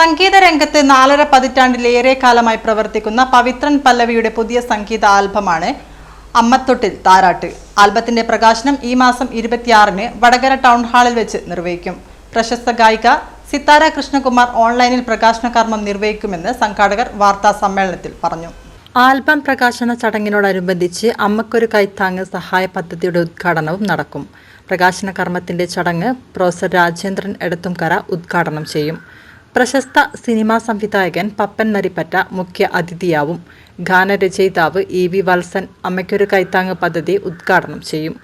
സംഗീത രംഗത്ത് നാലര പതിറ്റാണ്ടിലേറെ കാലമായി പ്രവർത്തിക്കുന്ന പവിത്രൻ പല്ലവിയുടെ പുതിയ സംഗീത ആൽബമാണ് അമ്മത്തൊട്ടിൽ താരാട്ട്. ആൽബത്തിന്റെ പ്രകാശനം ഈ മാസം ഇരുപത്തിയാറിന് വടകര ടൗൺ ഹാളിൽ വെച്ച് നിർവഹിക്കും. പ്രശസ്ത ഗായിക സിത്താര കൃഷ്ണകുമാർ ഓൺലൈനിൽ പ്രകാശന കർമ്മം നിർവഹിക്കുമെന്ന് സംഘാടകർ വാർത്താ സമ്മേളനത്തിൽ പറഞ്ഞു. ആൽബം പ്രകാശന ചടങ്ങിനോടനുബന്ധിച്ച് അമ്മക്കൊരു കൈത്താങ്ങ് സഹായ പദ്ധതിയുടെ ഉദ്ഘാടനവും നടക്കും. പ്രകാശന കർമ്മത്തിന്റെ ചടങ്ങ് പ്രൊഫസർ രാജേന്ദ്രൻ എടത്തുംകര ഉദ്ഘാടനം ചെയ്യും. പ്രശസ്ത സിനിമാ സംവിധായകൻ പപ്പൻ നരിപ്പറ്റ മുഖ്യ അതിഥിയാവും. ഗാനരചയിതാവ് ഇ വി വത്സൻ അമ്മയ്ക്കൊരു കൈത്താങ്ങ് പദ്ധതി ഉദ്ഘാടനം ചെയ്യും.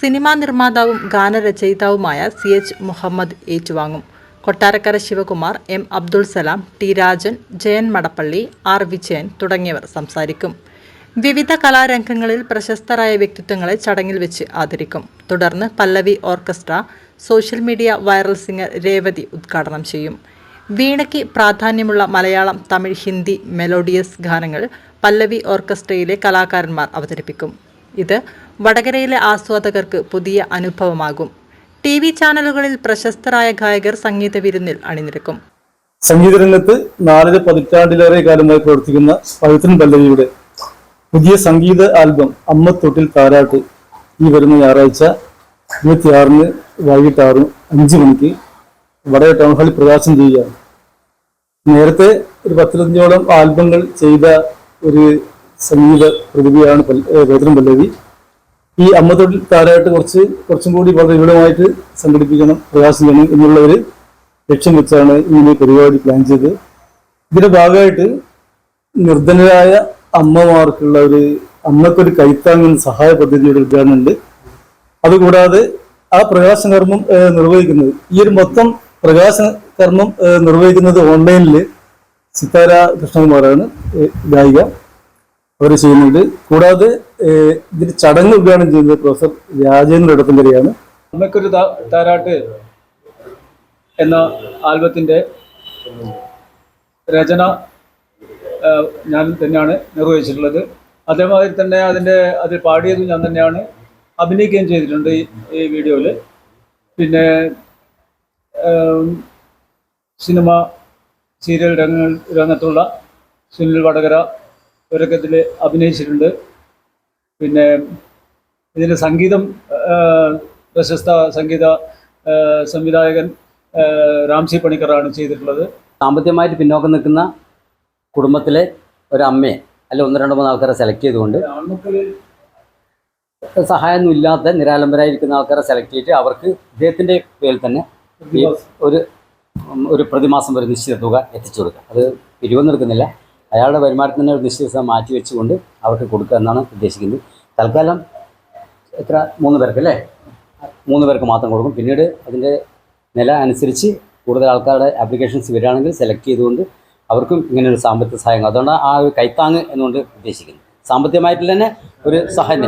സിനിമാ നിർമ്മാതാവും ഗാനരചയിതാവുമായ സി എച്ച് മുഹമ്മദ് ഏറ്റുവാങ്ങും. Kottarakkara Sivakumar M Abdul Salam T Rajan Jayan Madappally R Vijayan തുടങ്ങിയവർ സംസാരിക്കും. വിവിധ കലാരംഗങ്ങളിൽ പ്രശസ്തരായ വ്യക്തിത്വങ്ങളെ ചടങ്ങിൽ വെച്ച് ആദരിക്കും. തുടർന്ന് Pallavi orchestra social media viral singer Revathi ഉദ്ഘാടനം ചെയ്യും. വീണയ്ക്ക് പ്രാധാന്യമുള്ള മലയാളം തമിഴ് ഹിന്ദി മെലോഡിയസ് ഗാനങ്ങൾ പല്ലവി ഓർക്കസ്ട്രയിലെ കലാകാരന്മാർ അവതരിപ്പിക്കും. ഇത് വടകരയിലെ ആസ്വാദകർക്ക് പുതിയ അനുഭവമാകും. ടി വി ചാനലുകളിൽ പ്രശസ്തരായ ഗായകർ സംഗീത വിരുന്നിൽ അണിനിരക്കും. സംഗീത രംഗത്ത് നാലര പതിറ്റാണ്ടിലേറെ കാലമായി പ്രവർത്തിക്കുന്ന പവിത്രൻ പല്ലവിയുടെ പുതിയ സംഗീത ആൽബം അമ്മ തൊട്ടിൽ താരാട്ട് ഈ വരുന്ന ഞായറാഴ്ച ഇരുപത്തിയാറിന് വൈകിട്ട് ആറ് അഞ്ച് മണിക്ക് വടകര ടൗൺ ഹാളിൽ പ്രകാശനം ചെയ്യുകയാണ്. നേരത്തെ ഒരു പത്തിലഞ്ചോളം ആൽബങ്ങൾ ചെയ്ത ഒരു സംഗീത പ്രതിഭയാണ് ഗോത്രം പല്ലവി. ഈ അമ്മത്തൊട്ടിൽ താരമായിട്ട് കുറച്ച് കുറച്ചും കൂടി വളരെ വിപുലമായിട്ട് സംഘടിപ്പിക്കണം പ്രകാശിക്കണം എന്നുള്ള ഒരു ലക്ഷ്യം വെച്ചാണ് ഇങ്ങനെ പരിപാടി പ്ലാൻ ചെയ്തത്. ഇതിന്റെ ഭാഗമായിട്ട് നിർധനരായ അമ്മമാർക്കുള്ള ഒരു അമ്മക്കൊരു കൈത്താങ്ങുന്ന സഹായ പദ്ധതിയുടെ ഉദ്ഘാടനം ഉണ്ട് അതുകൂടാതെ ആ പ്രകാശന കർമ്മം നിർവഹിക്കുന്നത് ഈ ഒരു മൊത്തം പ്രകാശന കർമ്മം നിർവഹിക്കുന്നത് ഓൺലൈനിൽ സിത്താര കൃഷ്ണകുമാറാണ് ഗായിക. അവർ ചെയ്യുന്നുണ്ട്. കൂടാതെ ഇതിന് ചടങ്ങ് ഉദ്ഘാടനം ചെയ്യുന്നത് പ്രൊഫസർ രാജേന്ദ്ര ഇടപ്പങ്കരയാണ് അമ്മയ്ക്കൊരു താരാട്ട് എന്ന ആൽബത്തിന്റെ രചന ഞാൻ തന്നെയാണ് നിർവഹിച്ചിട്ടുള്ളത്. അതേമാതിരി തന്നെ അതിന്റെ അതിൽ പാടിയതും ഞാൻ തന്നെയാണ് അഭിനയിക്കുകയും ചെയ്തിട്ടുണ്ട് ഈ വീഡിയോയിൽ പിന്നെ സിനിമ സീരിയൽ രംഗ രംഗത്തുള്ള സുനിൽ വടകര ഇവരൊക്കെ ഇതിൽ അഭിനയിച്ചിട്ടുണ്ട്. പിന്നെ ഇതിന്റെ സംഗീതം പ്രശസ്ത സംഗീത സംവിധായകൻ രാംസി പണിക്കറാണ് ചെയ്തിട്ടുള്ളത്. സാമ്പത്തികമായിട്ട് പിന്നോക്കം നിൽക്കുന്ന കുടുംബത്തിലെ ഒരമ്മയെ അല്ല ഒന്ന് രണ്ട് മൂന്ന് ആൾക്കാരെ സെലക്ട് ചെയ്തുകൊണ്ട് സഹായമൊന്നും ഇല്ലാത്ത നിരാലംബരായിരിക്കുന്ന ആൾക്കാരെ സെലക്ട് ചെയ്തിട്ട് അവർക്ക് ഇദ്ദേഹത്തിന്റെ പേരിൽ തന്നെ ഒരു ഒരു പ്രതിമാസം ഒരു നിശ്ചിത തുക എത്തിച്ചു കൊടുക്കുക. അത് പിരിവൊന്നും എടുക്കുന്നില്ല. അയാളുടെ വരുമാനത്തിന് ഒരു നിശ്ചിത സമയം മാറ്റി വെച്ചുകൊണ്ട് അവർക്ക് കൊടുക്കുക എന്നാണ് ഉദ്ദേശിക്കുന്നത്. തൽക്കാലം എത്ര? മൂന്ന് പേർക്ക് അല്ലേ? മൂന്ന് പേർക്ക് മാത്രം കൊടുക്കും. പിന്നീട് അതിന്റെ നില അനുസരിച്ച് കൂടുതൽ ആൾക്കാരുടെ ആപ്ലിക്കേഷൻസ് വരികയാണെങ്കിൽ സെലക്ട് ചെയ്തുകൊണ്ട് അവർക്കും ഇങ്ങനെ ഒരു സാമ്പത്തിക സഹായം. അതുകൊണ്ടാണ് ആ ഒരു കൈത്താങ് എന്നുകൊണ്ട് ഉദ്ദേശിക്കുന്നത്. സാമ്പത്തികമായിട്ട് തന്നെ ഒരു സഹായം